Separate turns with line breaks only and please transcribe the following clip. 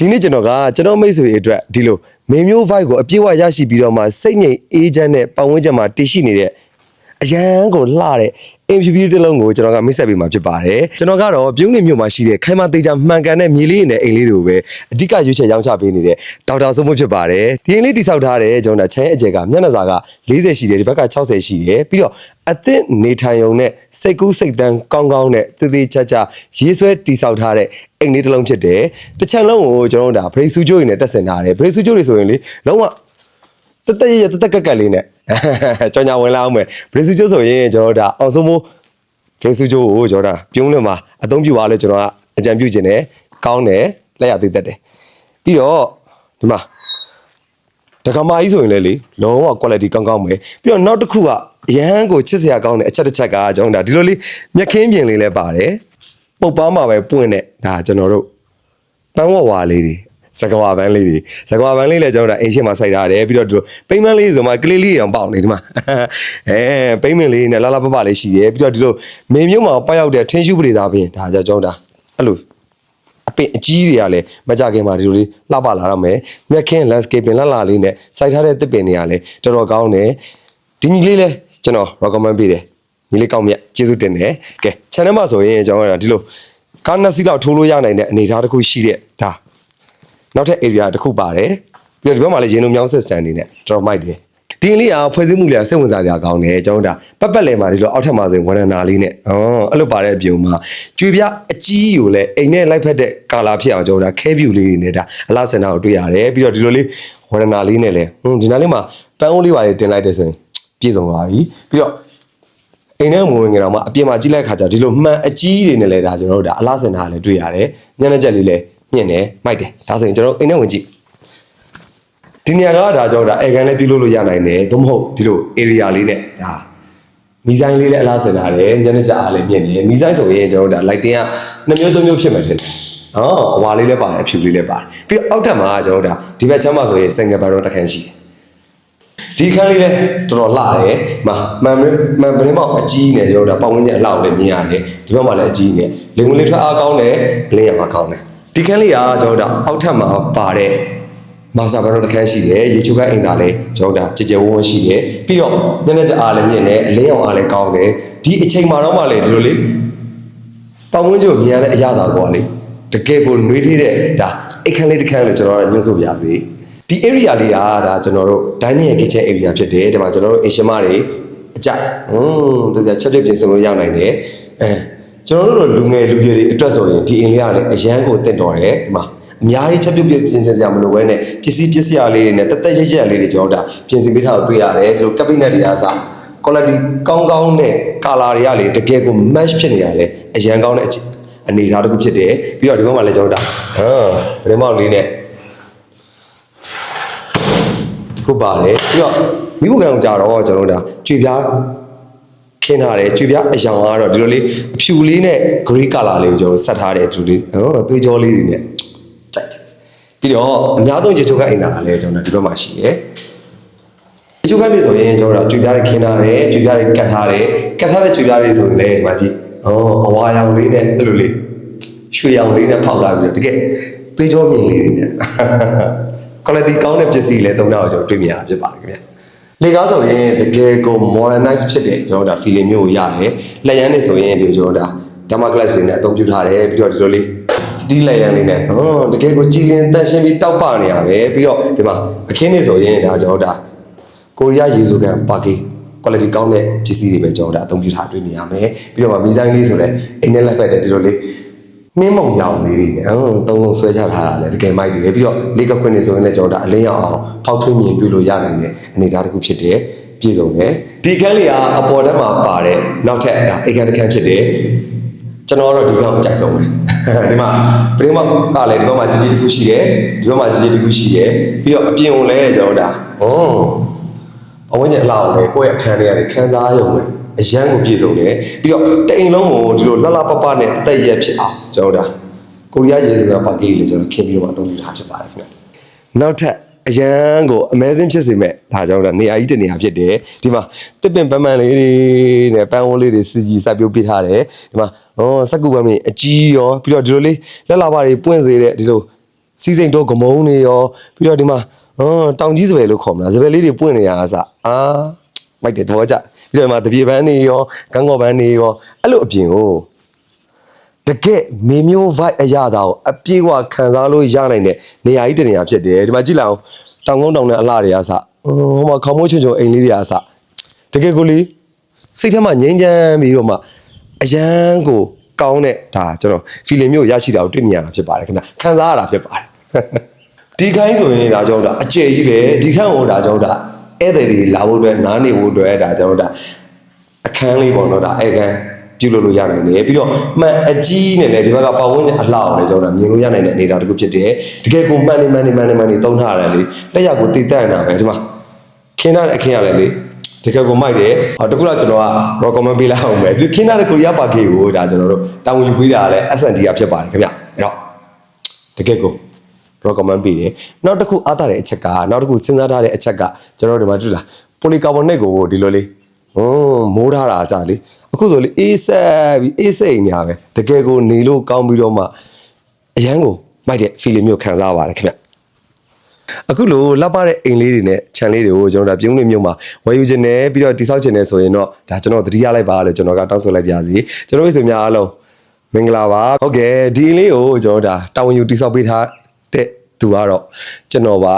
ဒီနေ့ကျွန်တော်ကကျွန်တော်မိတ်ဆွေတွေအတွက်ဒီလိုမေမျိုး vibe ကိုအပြည့်အဝရရှိပြီးတော့မှစိတ်ငြိမ်အေးချမ်းတဲ့ပတ်ဝန်းကျင်မှာတည်ရှိနေတဲ့အရန်ကိုလှတဲ့ အင်ဖြူဖြူတစ်လုံးကိုကျွန်တော်ကမိတ်ဆက်ပေးမှာဖြစ်ပါတယ်ကျွန်တော်ကတော့ပြုံးနေမြို့မှာရှိတဲ့ခိုင်မသေးချာမှန်ကန်တဲ့မြေလေးနဲ့အိမ်လေးတွေကိုပဲအဓိကရွေးချယ်ရောင်းချပေးနေတဲ့ဒေါက်တာစိုးမိုးဖြစ်ပါတယ်ဒီအိမ်လေးတိစောက်ထားတဲ့ကျွန်တော်ကချမ်းရဲ့အကျယ်ကမျက်နှာစာက40ရှိတယ်ဒီဘက်က60ရှိတယ်ပြီးတော့အသင့်နေထိုင်ုံနဲ့စိတ်ကူးစိတ်တန်းကောင်းကောင်းနဲ့တည်တည်ချာချာရေးဆွဲတိစောက်ထားတဲ့အိမ်လေးတစ်လုံးဖြစ်တယ်တစ်ချမ်းလုံးကိုကျွန်တော်တို့ဒါဗရိတ်ဆူကျိုးရည်နဲ့တက်ဆင်ထားတယ်ဗရိတ်ဆူကျိုးတွေဆိုရင်လေလုံးဝ တက်တက်ရရတက်တက်ကက်ကက်လေးနဲ့ကြောင်ညာဝင်လာအောင်မယ်ဘရစ်ဆူချိုးဆိုရင်ကျွန်တော်တို့ဒါအောင်ဆုံးမိုးဘရစ်ဆူချိုးကိုကျွန်တော်ဒါပြုံးလွန်မှာအသုံးပြုပါလဲကျွန်တော်ကအကြံပြုခြင်းတယ်ကောင်းတယ်လက်ရသေးသက်တယ်ပြီးတော့ဒီမှာဒကမာကြီးဆိုရင်လည်းလေလုံးဝ quality ကောင်းကောင်းပဲပြီးတော့နောက်တစ်ခုကအရန်ကိုချစ်စရာကောင်းတဲ့အချက်တစ်ချက်ကကျွန်တော်ဒါဒီလိုလေးမြက်ခင်းပြင်လေးလည်းပါတယ်ပုတ်ပားမှာပဲပွင့်တဲ့ဒါကျွန်တော်တို့ပန်းဝဝါလေးတွေ စကဝါပန်းလေးတွေစကဝါပန်းလေးလည်းကျွန်တော်တို့အိမ်ရှိမှာစိုက်ထားတယ်ပြီးတော့ဒီလိုပိမ့်မန်းလေးဆိုမှကလေးလေးတွေအောင်ပေါက်နေဒီမှာအဲပိမ့်မန်းလေးနဲ့လာလာပပလေးရှိတယ်ပြီးတော့ဒီလိုမေမျိုးမှာပေါက်ရောက်တဲ့ထင်းရှူပရိသာပင်ဒါကြောင့်ကျွန်တော်ဒါအဲ့လိုအပင်အကြီးတွေကလည်းမကြခင်မှာဒီလိုလေးလှပလာတော့မယ်မြက်ခင်း landscaping လှလှလေးနဲ့စိုက်ထားတဲ့တစ်ပင်တွေကလည်းတော်တော်ကောင်းတယ်ဒီညီလေးလည်းကျွန်တော် recommend ပေးတယ်ညီလေးကောင်းမြတ်ကျေးဇူးတင်တယ်ကဲ channel မှာဆိုရင်ကျွန်တော်တို့ဒီလိုကားနှစ်စီးလောက်ထိုးလို့ရနိုင်တဲ့အနေအထားတစ်ခုရှိတဲ့ဒါ နောက်ထပ် area တစ်ခုပါတယ်ပြီးတော့ဒီဘက်မှာလည်းရေနုံမြောင်း system အနေနဲ့တော်တော်မိုက်တယ်ဒီလေးကဖွဲ့စည်းမှုလေးကစိတ်ဝင်စားစရာကောင်းတယ်ကျွန်တော်တို့ဒါပတ်ပတ်လည်မှာဒီလိုအောက်ထပ်မှာဆိုရင်ဝရဏာလေးနဲ့ဟောအဲ့လိုပါတဲ့အပြုံမှာကျွေပြအကြီးကိုလည်းအိမ်နဲ့လိုက်ဖက်တဲ့ကာလာဖြစ်အောင်ကျွန်တော်တို့ဒါခဲ view လေးတွေနဲ့ဒါအလားစင်တာကိုတွေ့ရတယ်ပြီးတော့ဒီလိုလေးဝရဏာလေးနဲ့လည်းဟွန်းဒီနားလေးမှာပန်းအိုးလေးပါလေးတင်လိုက်တဲ့ဆိုရင်ပြည့်စုံသွားပြီပြီးတော့အိမ်ထဲမှာဝင်ကြတော့မှအပြင်မှာကြည့်လိုက်ခါကျဒီလိုမှန်အကြီးတွေနဲ့လည်းဒါကျွန်တော်တို့ဒါအလားစင်တာလည်းတွေ့ရတယ်ညနေချက်လေးလည်း မြင့်တယ်မိုက်တယ်ဒါဆိုရင်ကျွန်တော်တို့အိမ်ထဲဝင်ကြည့်ဒီနေရာကဒါကြောင့်ဒါအဲကန်လည်းပြုလုပ်လို့ရနိုင်တယ်သို့မဟုတ်ဒီလို area လေးနဲ့ဒါမီဇိုင်းလေးလည်းအလားစင်တာတယ်ညနေချက်အားလည်းမြင့်တယ်မီဇိုင်းဆိုရင်ကျွန်တော်တို့ဒါ lighting ကနှစ်မျိုးသုံးမျိုးဖြစ်မှာထင်တယ်ဟောအဝါလေးလည်းပါတယ်အဖြူလေးလည်းပါတယ်ပြီးတော့အောက်ထပ်မှာကျွန်တော်တို့ဒါဒီဘက်ချမ်းမှာဆိုရင် single barrel တစ်ခန်းရှိတယ်ဒီခန်းလေးလည်းတော်တော်လှတယ်မမှန်မှန်ပရင်းမောက်အကြီးနဲ့ကျွန်တော်တို့ပတ်ဝန်းကျင်အလောက်လည်းမြင်ရတယ်ဒီဘက်မှာလည်းအကြီးနဲ့လေဝင်လေးထွက်အားကောင်းတယ်လင်းရမှာကောင်းတယ် ဒီခန်းလေးကကျွန်တော်တို့အောက်ထပ်မှာပါတဲ့မာစာဘရောတစ်ခန်းရှိတယ်ရေချိုးကအိမ်သားလည်းကျွန်တော်တို့ကြည်ကြဲဝန်းဝန်းရှိတယ်ပြီးတော့မျက်နှာကျအားလည်းမြင့်တယ်အလင်းအောင်အားလည်းကောင်းတယ်ဒီအချိန်မှာတော့မှလည်းဒီလိုလေးပတ်ဝန်းကျင်ကိုမြင်ရတဲ့အရသာကောလေတကယ်ကိုနှွေးသေးတဲ့ဒါအိတ်ခန်းလေးတစ်ခန်းလို့ကျွန်တော်တို့ညွှန်ဆိုပြရစီဒီ area လေးကဒါကျွန်တော်တို့ dining ရဲ့ kitchen area ဖြစ်တယ်ဒီမှာကျွန်တော်တို့အိမ်ရှင်မတွေအကြဟွန်းတကယ်ချက်ပြပြင်ဆင်လို့ရနိုင်တယ်အဲ ကျွန်တော်တို့လိုလူငယ်လူကြီးတွေအတွက်ဆိုရင်ဒီအိမ်လေးကလည်းအရန်ကိုတင့်တော်တယ်ဒီမှာအများကြီးချက်ပြပြင်ဆင်စရာမလိုဘဲနဲ့ပစ္စည်းပစ္စည်းလေးတွေနဲ့တက်တက်ရက်ရက်လေးတွေကျွန်တော်တို့ဒါပြင်ဆင်ပေးထားလို့တွေ့ရတယ်ဒီလို cabinet တွေအားစ quality ကောင်းကောင်းနဲ့ color တွေကလေတကယ်ကို match ဖြစ်နေရတယ်အရန်ကောင်းတဲ့အနေအထားတစ်ခုဖြစ်တယ်ပြီးတော့ဒီဘက်မှာလည်းကျွန်တော်တို့ဒါဟမ်ဗရမောက်လေးနဲ့ခုပါတယ်ပြီးတော့မိဖို့ကံကြတော့ကျွန်တော်တို့ဒါကြွေပြား ခင်းထားတယ်ကြွေပြားအယောင်ကတော့ဒီလိုလေးအဖြူလေးနဲ့ grey color လေးကိုကျွန်တော်ဆက်ထားတယ်ဒီလိုလေးဟောသွေးကြောလေးတွေနဲ့ကြိုက်တယ်ပြီးတော့အများဆုံးရေချိုးကအိမ်သားကလည်းကျွန်တော်ဒီဘက်မှာရှိတယ်ရေချိုးကနေဆိုရင်ကျွန်တော်တို့ကြွေပြားတွေခင်းထားတယ်ကြွေပြားတွေကတ်ထားတယ်ကတ်ထားတဲ့ကြွေပြားတွေဆိုရင်လည်းဒီမှာကြည့်ဟောအဝါရောင်လေးနဲ့အဲ့လိုလေးရွှေရောင်လေးနဲ့ဖောက်လာပြီးတော့တကယ်သွေးကြောမြင်လေးတွေနဲ့ quality ကောင်းတဲ့ပစ္စည်းလည်းသုံးတာကိုကျွန်တော်တွေ့မြင်ရတာဖြစ်ပါတယ်ခင်ဗျ။ လေကားဆိုရင်တကယ်ကို modernize ဖြစ်တဲ့ကျွန်တော်တို့ဒါ feeling မျိုးကိုရတယ်။လက်ရန်နေဆိုရင်ဒီကျွန်တော်တို့ဒါ dama glass တွေနဲ့အသုံးပြုထားတယ်ပြီးတော့ဒီလိုလေး steel လက်ရန်လေးနဲ့ဟောတကယ်ကိုကြည်လင်တန့်ရှင်းပြီးတောက်ပနေရပဲပြီးတော့ဒီမှာအခင်းနေဆိုရင်ဒါကျွန်တော်တို့ဒါကိုရီးယားရေဆိုကန်ပါကီ quality ကောင်းတဲ့ပစ္စည်းတွေပဲကျွန်တော်တို့ဒါအသုံးပြုထားတွေ့မြင်ရမယ်ပြီးတော့မီဇိုင်းလေးဆိုလည်းအိမ်နဲ့လက်ဖက်တဲ့ဒီလိုလေး မင်းမောင်ရောင်လေးတွေနဲ့အင်းသုံးလုံးဆွဲချထားတာလေတကယ်မိုက်တယ်ပြီးတော့လေကခွင်းနေဆိုရင်လည်းကျွန်တော်တို့အလင်းရောင်အောင်ထောက်ထွင်းမြင်ပြုလို့ရနိုင်တဲ့အနေအထားတစ်ခုဖြစ်တယ်ပြည်စုံတယ်ဒီကန်းလေးကအပေါ်တက်မှာပါတဲ့နောက်ထပ်ဒါအိတ်ကန်းတစ်ခန်းဖြစ်တယ်ကျွန်တော်ကတော့ဒီကောင်အကြိုက်ဆုံးပဲဒီမှာပရင်းမောက်ကလည်းဒီဘက်မှာကြီးကြီးတစ်ခုရှိတယ်ဒီဘက်မှာကြီးကြီးတစ်ခုရှိတယ်ပြီးတော့အပြင်ကိုလည်းကျွန်တော်တို့ဒါဟွန်းအဝင်းကျင်အလောက်ပဲကိုယ့်ရဲ့အခန်းလေးကနေခန်းစားရုံပဲ အရန်ကိုပြည်စုံတယ်ပြီးတော့တအိမ်လုံးကိုဒီလိုလှလှပပနဲ့အသက်ရက်ဖြစ်အောင်ကျွန်တော်တို့ဒါကိုရီးယားရေစကားပါကေးလေကျွန်တော်ခင်ပြီးတော့အသုံးပြုထားဖြစ်ပါတယ်ခင်ဗျနောက်ထပ်အရန်ကို amazing ဖြစ်စေမဲ့ဒါကြောင့်ဒါနေရာကြီးတနေရာဖြစ်တယ်ဒီမှာတစ်ပင်ပန်းပန်းလေးတွေနဲ့ပန်းဝန်းလေးတွေစီကြီးစိုက်ပျိုးပေးထားတယ်ဒီမှာဟောစက်ကူပန်းမင်းအကြီးရောပြီးတော့ဒီလိုလေးလက်လာပါတွေပွင့်စေတဲ့ဒီလိုစီစိန်တော့ဂမုံတွေရောပြီးတော့ဒီမှာဟောတောင်ကြီးစပယ်လို့ခေါ်မလားစပယ်လေးတွေပွင့်နေရတာအစအာမိုက်တယ်တော့ကြ ပြီးတော့ဒီမှာတပြေပန်းတွေရောကန်းကော်ပန်းတွေရောအဲ့လိုအပြင်ကိုတကယ်မေမျိုး vibe အရသာကိုအပြေးဝခံစားလို့ရနိုင်တဲ့နေရာကြီးတစ်နေရာဖြစ်တယ်ဒီမှာကြည့်လိုက်အောင်တောင်ကုန်းတောင်နဲ့အလှတွေအစဟိုမှာခေါမိုးချွန်ချွန်အိမ်လေးတွေအစတကယ်ကိုလေစိတ်ထဲမှာငြိမ်းချမ်းပြီးတော့မှအရန်ကိုကောင်းတဲ့ဒါကျွန်တော် feeling မျိုးရရှိတာကိုတွေ့မြင်ရတာဖြစ်ပါတယ်ခင်ဗျခံစားရတာဖြစ်ပါတယ်ဒီခိုင်းဆိုရင်ဒါကြောင့်ဒါအကျယ်ကြီးပဲဒီခန့်ဟိုဒါကြောင့်ဒါ ဧည့်သည်တွေလာဖို့အတွက်နားနေဖို့အတွက်ဒါကြောင့်ဒါအခန်းလေးပေါ့နော်ဒါဧကန်ပြုလုပ်လို့ရနိုင်တယ်ပြီးတော့မှန်အကြီးနဲ့လည်းဒီဘက်ကပတ်ဝန်းကျင်အလှအောင်လည်းကျွန်တော်ဒါမြင်လို့ရနိုင်တဲ့အနေအထားတစ်ခုဖြစ်တယ်တကယ်ကိုမှန်နေမှန်နေမှန်နေမှန်နေသုံးထားရတယ်လေလက်ရကိုတည်တတ်နေတာပဲဒီမှာခင်းရတဲ့အခင်းရလဲလေတကယ်ကိုမိုက်တယ်ဟောတခုတော့ကျွန်တော်က recommend ပေးလိုက်အောင်ပဲဒီခင်းရတဲ့ကိုရပါကေကိုဒါကျွန်တော်တို့တာဝန်ယူပေးတာကလည်း S&T ကဖြစ်ပါတယ်ခင်ဗျအဲ့တော့တကယ်ကို recommend ပေးတယ်နောက်တစ်ခုအားသာတဲ့အချက်ကနောက်တစ်ခုစဉ်းစားထားတဲ့အချက်ကကျွန်တော်တို့ဒီမှာတွေ့လားပိုလီကာဗွန်နက်ကိုဒီလိုလေးဟွန်းမိုးထားတာအစားလေးအခုဆိုလေအေးဆက်ပြီးအေးစိတ်နေရပဲတကယ်ကိုနေလို့ကောင်းပြီးတော့မှအရန်ကိုမိုက်တဲ့ feeling မျိုးခံစားပါတယ်ခင်ဗျအခုလိုလက်ပါတဲ့အိမ်လေးတွေနဲ့ခြံလေးတွေကိုကျွန်တော်တို့ပြုံးနေမြို့မှာဝယ်ယူခြင်းနဲ့ပြီးတော့တိဆောက်ခြင်းနဲ့ဆိုရင်တော့ဒါကျွန်တော်သတိရလိုက်ပါလို့ကျွန်တော်ကတောင်းဆိုလိုက်ပါစီကျွန်တော်တို့ဆိုများအားလုံးမင်္ဂလာပါဟုတ်ကဲ့ဒီအိမ်လေးကိုကျွန်တော်ဒါတာဝန်ယူတိဆောက်ပေးထား တဲ့သူကတော့ကျွန်တော်ပါ